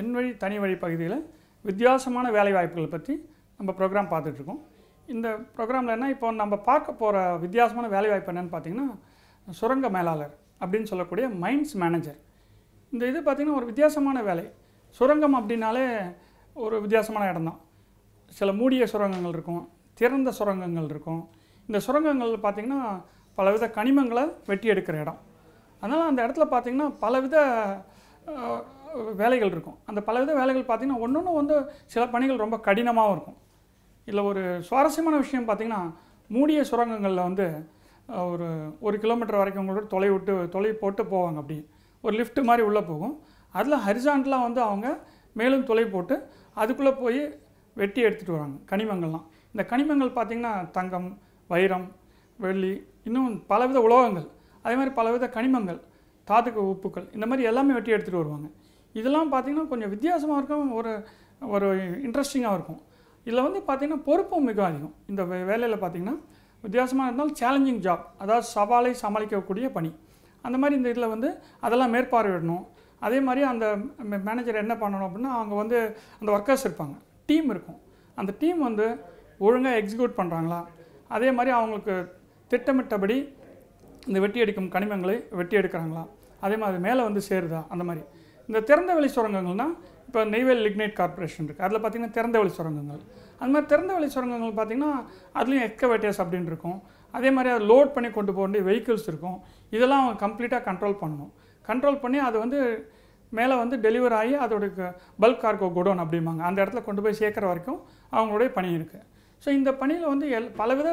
என் வழி தனி வழி பகுதியில் வித்தியாசமான வேலைவாய்ப்புகள் பற்றி நம்ம ப்ரோக்ராம் பார்த்துட்ருக்கோம். இந்த ப்ரோக்ராமில் என்ன இப்போ நம்ம பார்க்க போகிற வித்தியாசமான வேலை வாய்ப்பு என்னென்னு பார்த்தீங்கன்னா சுரங்க மேலாளர் அப்படின்னு சொல்லக்கூடிய மைன்ஸ் மேனேஜர். இந்த இது பார்த்திங்கன்னா ஒரு வித்தியாசமான வேலை. சுரங்கம் அப்படின்னாலே ஒரு வித்தியாசமான இடம் தான். சில மூடிய சுரங்கங்கள் இருக்கும் திறந்த சுரங்கங்கள் இருக்கும். இந்த சுரங்கங்கள் பார்த்திங்கன்னா பலவித கனிமங்களை வெட்டி எடுக்கிற இடம். அதனால் அந்த இடத்துல பார்த்திங்கன்னா பலவித வேலைகள் இருக்கும். அந்த பலவித வேலைகள் பார்த்திங்கன்னா ஒன்று ஒன்று வந்து சில பணிகள் ரொம்ப கடினமாகவும் இருக்கும். இதில் ஒரு சுவாரஸ்யமான விஷயம் பார்த்திங்கன்னா மூடிய சுரங்கங்களில் வந்து ஒரு ஒரு கிலோமீட்டர் வரைக்கும் கூட தொலை விட்டு தொலை போட்டு போவாங்க அப்படி. ஒரு லிஃப்ட் மாதிரி உள்ளே போகும். அதில் ஹரிசாண்டலாக வந்து அவங்க மேலும் தொலை போட்டு அதுக்குள்ளே போய் வெட்டி எடுத்துகிட்டு வராங்க கனிமங்கள்லாம். இந்த கனிமங்கள் பார்த்திங்கன்னா தங்கம் வைரம் வெள்ளி இன்னும் பலவித உலோகங்கள். அதே மாதிரி பலவித கனிமங்கள் தாதுக்கு உப்புக்கள் இந்த மாதிரி எல்லாமே வெட்டி எடுத்துகிட்டு வருவாங்க. இதெல்லாம் பார்த்திங்கன்னா கொஞ்சம் வித்தியாசமாக இருக்கும் ஒரு ஒரு இன்ட்ரெஸ்டிங்காக இருக்கும். இதில் வந்து பார்த்திங்கன்னா பொறுப்பும் மிக அதிகம். இந்த வே வேலையில் பார்த்திங்கன்னா வித்தியாசமாக இருந்தாலும் சேலஞ்சிங் ஜாப் அதாவது சவாலை சமாளிக்கக்கூடிய பணி. அந்த மாதிரி இந்த இதில் வந்து அதெல்லாம் மேற்பார்வையிடணும். அதே மாதிரி அந்த மேனேஜர் என்ன பண்ணணும் அப்படின்னா அவங்க வந்து அந்த ஒர்க்கர்ஸ் இருப்பாங்க. டீம் இருக்கும். அந்த டீம் வந்து ஒழுங்காக எக்ஸிக்யூட் பண்ணுறாங்களா அதே மாதிரி அவங்களுக்கு திட்டமிட்டபடி இந்த வெட்டி எடுக்கும் கனிமங்களை வெட்டி எடுக்கிறாங்களா? அதே மாதிரி மேலே வந்து சேருதா? அந்த மாதிரி. இந்த திறந்த வெளி சுரங்கங்கள்னா இப்போ நெய்வேல் லிக்னைட் கார்ப்பரேஷன் இருக்குது அதில் பார்த்தீங்கன்னா திறந்த வெளி சுரங்கங்கள். அந்த மாதிரி திறந்த வெளி சுரங்கங்கள் பார்த்தீங்கன்னா அதுலேயும் எக்ஸ்கவேட்டர்ஸ் அப்படின்னு இருக்கும். அதே மாதிரி அதை லோட் பண்ணி கொண்டு போக வேண்டிய வெஹிக்கிள்ஸ் இருக்கும். இதெல்லாம் அவங்க கம்ப்ளீட்டாக கண்ட்ரோல் பண்ணணும். கண்ட்ரோல் பண்ணி அது வந்து மேலே வந்து டெலிவர் ஆகி அதோட பல்க் கார்கோ குடோன் அப்படிம்பாங்க. அந்த இடத்துல கொண்டு போய் சேர்க்குற வரைக்கும் அவங்களுடைய பணி இருக்குது ஸோ இந்த பணியில் வந்து எல் பலவித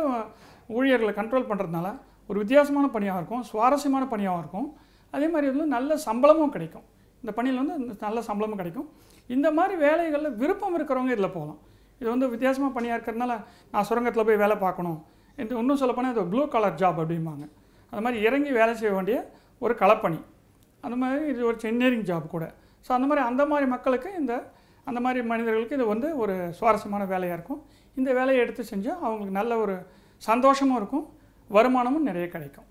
ஊழியர்களை கண்ட்ரோல் பண்ணுறதுனால ஒரு வித்தியாசமான பணியாக இருக்கும் சுவாரஸ்யமான பணியாகவும் இருக்கும். அதே மாதிரி வந்து நல்ல சம்பளமும் கிடைக்கும். இந்த பணியில் வந்து நல்ல சம்பளமும் கிடைக்கும். இந்த மாதிரி வேலைகளில் விருப்பம் இருக்கிறவங்க இதில் போகலாம். இது வந்து வித்தியாசமாக பணியாக இருக்கிறதுனால நான் சுரங்கத்தில் போய் வேலை பார்க்கணும். இது இன்னும் சொல்லப்போனால் இது ப்ளூ கலர் ஜாப் அப்படிம்பாங்க. அது மாதிரி இறங்கி வேலை செய்ய வேண்டிய ஒரு களப்பணி. அந்த மாதிரி இது ஒரு இன்ஜினியரிங் ஜாப் கூட. ஸோ அந்த மாதிரி அந்த மாதிரி மக்களுக்கு இந்த அந்த மாதிரி மனிதர்களுக்கு இது வந்து ஒரு சுவாரஸ்யமான வேலையாக இருக்கும். இந்த வேலையை எடுத்து செஞ்சால் அவங்களுக்கு நல்ல ஒரு சந்தோஷமும் இருக்கும். வருமானமும் நிறைய கிடைக்கும்.